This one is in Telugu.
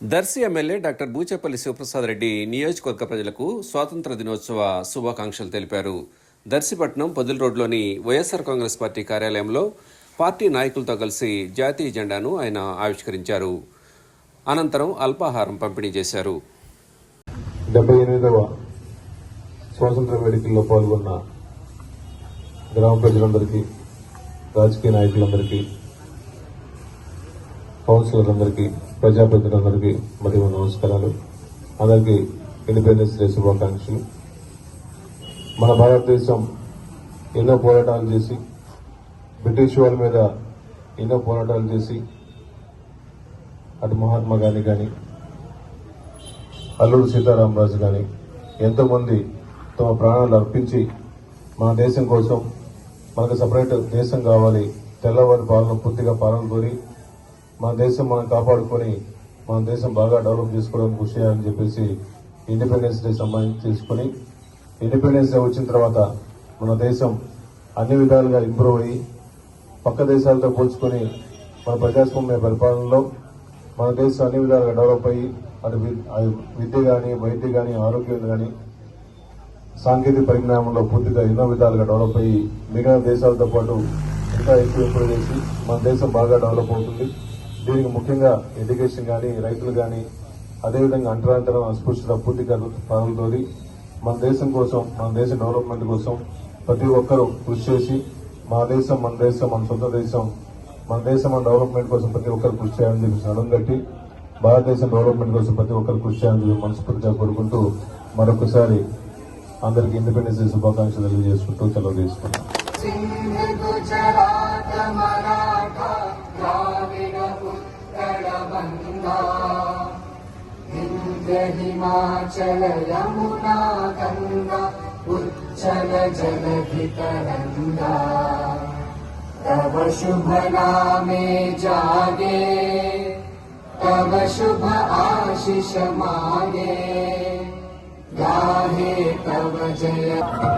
దర్శి ఎమ్మెల్యే డాక్టర్ బూచేపల్లి శివప్రసాద్ రెడ్డి నియోజకవర్గ ప్రజలకు స్వాతంత్ర దినోత్సవ శుభాకాంక్షలు తెలిపారు. దర్శిపట్నం పొదిల్ రోడ్లోని వైఎస్ఆర్ కాంగ్రెస్ పార్టీ కార్యాలయంలో పార్టీ నాయకులతో కలిసి జాతీయ జెండాను ఆయన ఆవిష్కరించారు. అనంతరం అల్పాహారం పంపిణీ చేశారు. డెబ్బై ఎనిమిదవ స్వాతంత్ర వేడుకల్లో పాల్గొన్న గ్రామ ప్రజలందరికీ రాజకీయ నాయకులందరికీ కౌన్సిలర్లందరికీ ప్రజాప్రతినిధులందరికీ మరియు నమస్కారాలు. అందరికీ ఇండిపెండెన్స్ డే శుభాకాంక్షలు. మన భారతదేశం ఎన్నో పోరాటాలు చేసి బ్రిటిష్ వాళ్ళ మీద ఎన్నో పోరాటాలు చేసి అటు మహాత్మా గాంధీ కానీ అల్లూరు సీతారామరాజు కానీ ఎంతోమంది తమ ప్రాణాలు అర్పించి మన దేశం కోసం మనకు సపరేట్ దేశం కావాలి తెల్లవారి పాలన పూర్తిగా పాలన కోరి మన దేశం మనం కాపాడుకొని మన దేశం బాగా డెవలప్ చేసుకోవడానికి కృషి చేయాలని చెప్పేసి ఇండిపెండెన్స్ డే సంబంధించి తీసుకొని ఇండిపెండెన్స్ డే వచ్చిన తర్వాత మన దేశం అన్ని విధాలుగా ఇంప్రూవ్ అయ్యి పక్క దేశాలతో పోల్చుకొని మన ప్రజాస్వామ్య పరిపాలనలో మన దేశం అన్ని విధాలుగా డెవలప్ అయ్యి అటు విద్య కానీ వైద్య కానీ ఆరోగ్యం కానీ సాంకేతిక పరిజ్ఞానంలో పూర్తిగా ఎన్నో విధాలుగా డెవలప్ అయ్యి మిగతా దేశాలతో పాటు ఇంకా ఎక్కువ ఇంప్రూవ్ చేసి మన దేశం బాగా డెవలప్ అవుతుంది. దీనికి ముఖ్యంగా ఎడ్యుకేషన్ కానీ రైతులు కానీ అదేవిధంగా అంటరాంతరం అస్పృశ్యత పూర్తిగా ప్రారంభతోది మన దేశం కోసం మన దేశ డెవలప్మెంట్ కోసం ప్రతి ఒక్కరూ కృషి చేసి మా దేశం మన దేశం మన సొంత దేశం మన దేశం మన డెవలప్మెంట్ కోసం ప్రతి ఒక్కరు కృషి చేయాలని చెప్పి నడుం కట్టి భారతదేశం డెవలప్మెంట్ కోసం ప్రతి ఒక్కరు కృషి చేయాలని చెప్పి మనస్ఫూర్తిగా కోరుకుంటూ మరొకసారి అందరికి ఇండిపెండెన్స్ డే శుభాకాంక్షలు తెలియజేసుకుంటూ సెలవు తీసుకున్నాం विंध्य हिमाचल यमुना गंगा उच्चल जलधि तरंगा तव शुभ नामे जागे, तव शुभ आशीष मागे। गाहे तव जय।